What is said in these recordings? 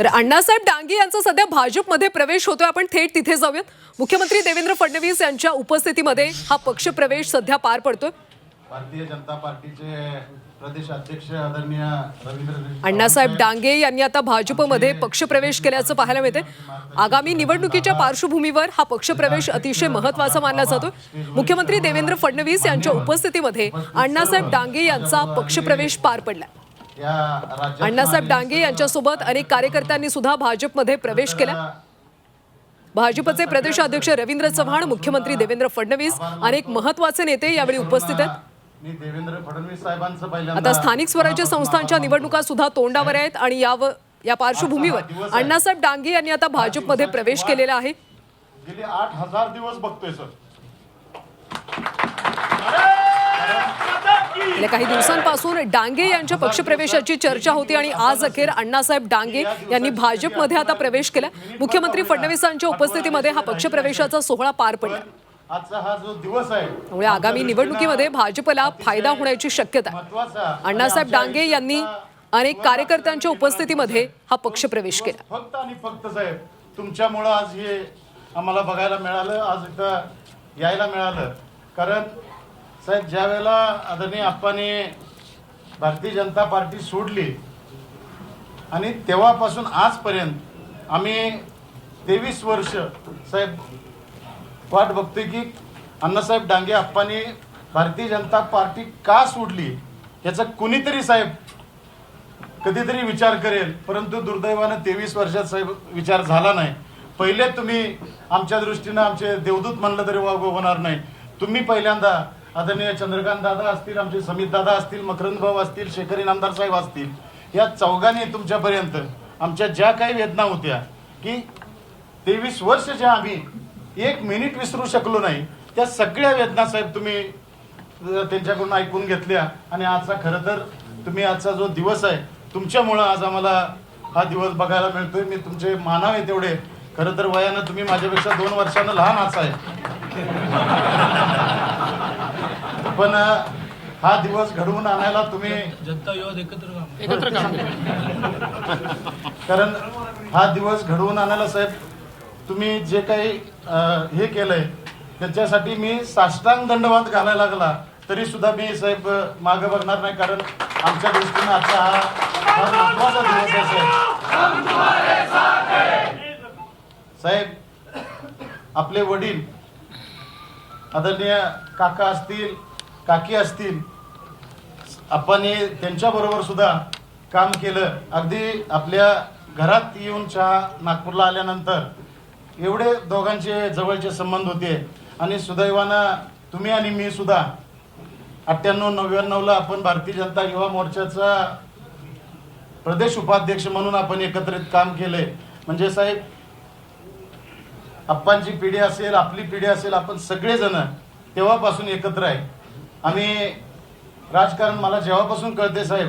तर अण्णासाहेब डांगे यांचा सध्या भाजपमध्ये प्रवेश होतोय. आपण थेट तिथे जाऊयात. मुख्यमंत्री देवेंद्र फडणवीस यांच्या उपस्थितीमध्ये हा पक्षप्रवेश सध्या पार पडतोय. भारतीय जनता पार्टीचे प्रदेश अध्यक्ष आदरणीय रवींद्र अण्णासाहेब डांगे यांनी आता भाजपमध्ये पक्षप्रवेश केल्याचं पाहायला मिळते आगामी निवडणुकीच्या पार्श्वभूमीवर हा पक्षप्रवेश अतिशय महत्त्वाचा मानला जातोय मुख्यमंत्री देवेंद्र फडणवीस यांच्या उपस्थितीमध्ये अण्णासाहेब डांगे यांचा पक्षप्रवेश पार पडला अण्णासाहेब डांगे यांच्यासोबत अनेक कार्यकर्त्यांनी सुद्धा भाजपमध्ये प्रवेश केला. भाजपचे प्रदेशाध्यक्ष रवींद्र चव्हाण मुख्यमंत्री देवेंद्र फडणवीस अनेक महत्त्वाचे नेते यावेळी उपस्थित आहेत. मी देवेंद्र फडणवीस साहेबांचं आता स्थानिक स्वराज्य संस्थांच्या निवडणुका सुद्धा तोंडावर आहेत आणि याव या पार्श्वभूमीवर अण्णासाहेब डांगे यांनी आता भाजपमध्ये प्रवेश केलेला आहे. गेली आठ हजार दिवस बघतोय सर. गेल्या काही दिवसांपासून डांगे यांच्या पक्षप्रवेशाची चर्चा होती आणि आज अखेर अण्णासाहेब डांगे यांनी भाजपमध्ये आता प्रवेश केला. मुख्यमंत्री फडणवीसांच्या उपस्थितीमध्ये हा पक्षप्रवेशाचा सोहळा पार पडला. हा त्यामुळे आगामी निवडणुकीमध्ये भाजपला फायदा होण्याची शक्यता अण्णासाहेब डांगे यांनी अनेक कार्यकर्त्यांच्या उपस्थितीमध्ये हा पक्षप्रवेश केला. फक्त आणि फक्त साहेब तुमच्यामुळं आज हे आम्हाला बघायला मिळालं आज इथं यायला मिळालं. कारण साहेब ज्या वेळेला आदरणीय आप्पाने भारतीय जनता पार्टी सोडली आणि तेव्हापासून आजपर्यंत आम्ही तेवीस वर्ष साहेब वाट बघतोय की अण्णासाहेब डांगे आप्पांनी भारतीय जनता पार्टी का सोडली? याचा कुणीतरी साहेब कधीतरी विचार करेल परंतु दुर्दैवानं तेवीस वर्षात साहेब विचार झाला नाही. पहिले तुम्ही आमच्या दृष्टीनं आमचे देवदूत म्हणलं तरी वाग होणार नाही. तुम्ही पहिल्यांदा आदरणीय चंद्रकांत दादा असतील आमचे समित दादा असतील मकरंद भाऊ असतील शेखरी नामदार साहेब असतील या चौघांनी तुमच्यापर्यंत आमच्या ज्या काही वेदना होत्या की तेवीस वर्ष ज्या आम्ही एक मिनिट विसरू शकलो नाही त्या सगळ्या वेदना साहेब तुम्ही त्यांच्याकडून ऐकून घेतल्या आणि आजचा खरं तर तुम्ही आजचा जो दिवस आहे तुमच्यामुळं आज आम्हाला हा दिवस बघायला मिळतोय. मी तुमचे मानावे तेवढे. खरं तर वयानं तुम्ही माझ्यापेक्षा दोन वर्षानं लहान आहात आहे पण हा दिवस घडवून आणायला तुम्ही जनता एकत्र काम कारण हा दिवस घडवून आणायला साहेब तुम्ही जे काही अ, हे केलंय त्याच्यासाठी मी साष्टांग दंडवाद घालायला लागला तरी सुद्धा मी साहेब मागे बघणार नाही कारण आमच्या दृष्टीनं आजचा हा फार महत्त्वाचा दिवस आहे साहेब. साहेब आपले वडील आदरणीय काका असतील काकी असतील आपण त्यांच्याबरोबर सुद्धा काम केलं. अगदी आपल्या घरात येऊन चहा नागपूरला आल्यानंतर एवढे दोघांचे जवळचे संबंध होते. आणि सुदैवानं तुम्ही आणि मी सुद्धा अठ्ठ्याण्णव नव्याण्णवला आपण भारतीय जनता युवा मोर्चाचा प्रदेश उपाध्यक्ष म्हणून आपण एकत्रित काम केलंय. म्हणजे साहेब आप्पांची पिढी असेल आपली पिढी असेल आपण सगळेजण तेव्हापासून एकत्र आहे. आम्ही राजकारण मला जेव्हापासून कळते साहेब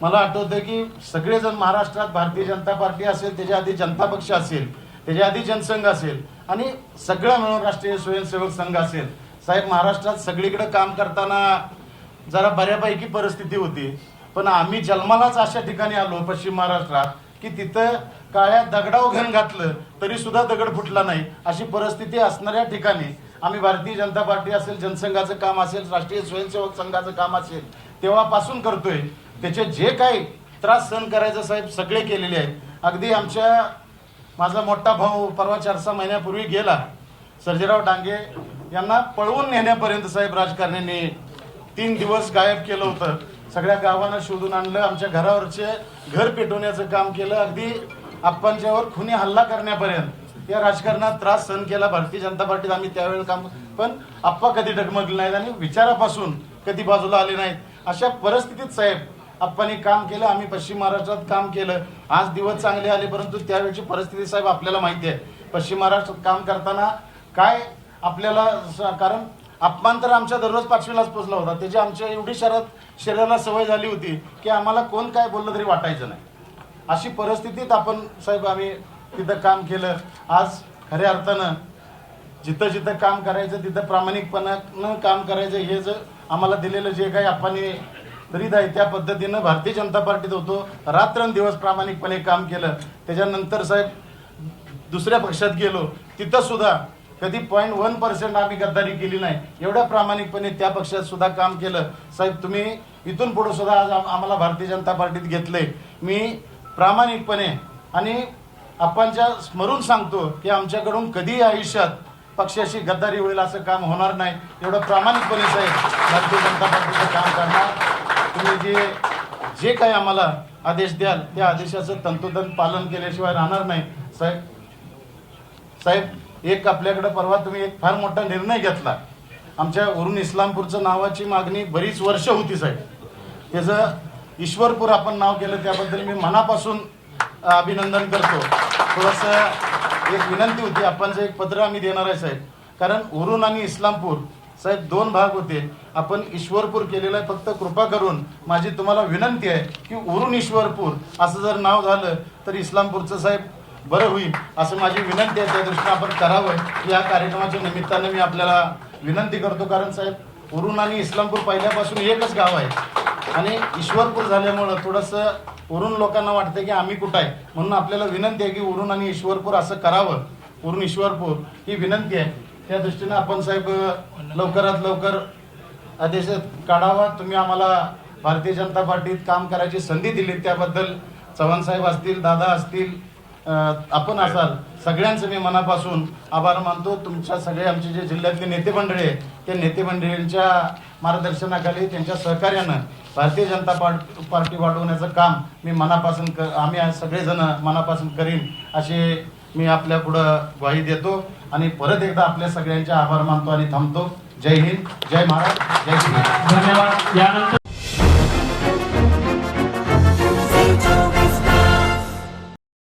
मला आठवतं की सगळेजण महाराष्ट्रात भारतीय जनता पार्टी असेल त्याच्या आधी जनता पक्ष असेल त्याच्या आधी जनसंघ असेल आणि सगळं मिळून राष्ट्रीय स्वयंसेवक संघ असेल. साहेब महाराष्ट्रात सगळीकडे काम करताना जरा बऱ्यापैकी परिस्थिती होती. पण आम्ही जन्मालाच अशा ठिकाणी आलो पश्चिम महाराष्ट्रात की तिथं काळ्या दगडाव घन घातलं तरी सुद्धा दगड फुटला नाही. अशी परिस्थिती असणाऱ्या ठिकाणी आम्ही भारतीय जनता पार्टी असेल जनसंघाचं काम असेल राष्ट्रीय स्वयंसेवक संघाचं काम असेल तेव्हापासून करतोय. त्याचे जे काही त्रास सहन करायचं साहेब सगळे केलेले आहेत. अगदी आमच्या माझा मोठा भाऊ परवा चार सहा महिन्यापूर्वी गेला. सर्जेराव डांगे यांना पळवून नेण्यापर्यंत साहेब राजकारण्यांनी तीन दिवस गायब केलं होतं. सगळ्या गावांना शोधून आणलं आमच्या घरावरचे घर पेटवण्याचं काम केलं. अगदी आप्पांच्यावर खुनी हल्ला करण्यापर्यंत. या राजकारणात त्रास सहन केला. भारतीय जनता पार्टीत आम्ही त्यावेळेला काम पण आप्पा कधी डगमगले नाहीत आणि विचारापासून कधी बाजूला आले नाहीत. अशा परिस्थितीत साहेब आप्पांनी काम केलं आम्ही पश्चिम महाराष्ट्रात काम केलं. आज दिवस चांगले आले परंतु त्यावेळची परिस्थिती साहेब आपल्याला माहिती आहे. पश्चिम महाराष्ट्रात काम करताना काय आपल्याला स- कारण अपमान तर आमच्या दररोज पाचवीलाच पोचला होता. त्याची आमच्या एवढी शरद शरीराला सवय झाली होती की आम्हाला कोण काय बोललं तरी वाटायचं नाही. अशी परिस्थितीत आपण साहेब आम्ही तिथं काम केलं. आज खऱ्या अर्थानं जिथं जिथं काम करायचं तिथं प्रामाणिकपणानं काम करायचं हे जर आम्हाला दिलेलं जे काही आपण तरी आहे त्या पद्धतीनं भारतीय जनता पार्टीत होतो. रात्रंदिवस प्रामाणिकपणे काम केलं. त्याच्यानंतर साहेब दुसऱ्या पक्षात गेलो. तिथं सुद्धा कधी पॉईंट वन पर्सेंट आम्ही गद्दारी केली नाही. एवढ्या प्रामाणिकपणे त्या पक्षात सुद्धा काम केलं. साहेब तुम्ही इथून पुढे सुद्धा आज आम्हाला भारतीय जनता पार्टीत घेतले मी प्रामाणिकपणे आणि आपणच्या स्मरून सांगतो की आमच्याकडून कधीही आयुष्यात पक्षाशी गद्दारी होईल असं काम होणार नाही एवढं प्रामाणिकपणे साहेब भारतीय जनता पार्टीचं काम करणार. तुम्ही जे जे काही आम्हाला आदेश द्याल त्या आदेशाचं तंतोतंत पालन केल्याशिवाय राहणार नाही. साहेब साहेब एक आपल्याकडे परवा तुम्ही एक फार मोठा निर्णय घेतला. आमच्या वरून इस्लामपूरचं नावाची मागणी बरीच वर्ष होती साहेब. त्याचं ईश्वरपूर आपण नाव केलं त्याबद्दल मी मनापासून अभिनंदन करतो. थोडंसं एक विनंती होती आपण एक पत्र आम्ही देणार आहे साहेब कारण उरून आणि इस्लामपूर साहेब दोन भाग होते. आपण ईश्वरपूर केलेलं आहे फक्त कृपा करून माझी तुम्हाला विनंती आहे की उरून ईश्वरपूर असं जर नाव झालं तर इस्लामपूरचं साहेब बरं होईल असं माझी विनंती आहे. त्या दृष्टीनं आपण करावं. या कार्यक्रमाच्या निमित्तानं मी आपल्याला विनंती करतो कारण साहेब उरून आणि इस्लामपूर पहिल्यापासून एकच गाव आहे. आणि ईश्वरपूर झाल्यामुळं थोडंसं उरून लोकांना वाटतं की आम्ही कुठं आहे? म्हणून आपल्याला विनंती आहे की उरून आणि ईश्वरपूर असं करावं. वरून ईश्वरपूर ही विनंती आहे. त्या दृष्टीनं आपण साहेब लवकरात लवकर आदेश काढावा. तुम्ही आम्हाला भारतीय जनता पार्टीत काम करायची संधी दिली त्याबद्दल चव्हाण साहेब असतील दादा असतील आपण असाल सगळ्यांचं मी मनापासून आभार मानतो. तुमच्या सगळे आमचे जे जिल्ह्यातले नेते मंडळी आहेत त्या नेते मंडळींच्या मार्गदर्शनाखाली त्यांच्या सहकार्यानं भारतीय जनता पार्ट पार्टी वाढवण्याचं काम मी मनापासून क आम्ही सगळेजण मनापासून करीन असे मी आपल्या पुढं ग्वाही देतो. आणि परत एकदा आपल्या सगळ्यांचे आभार मानतो आणि थांबतो. जय हिंद. जय महाराज जय हिंद धन्यवाद. यानंतर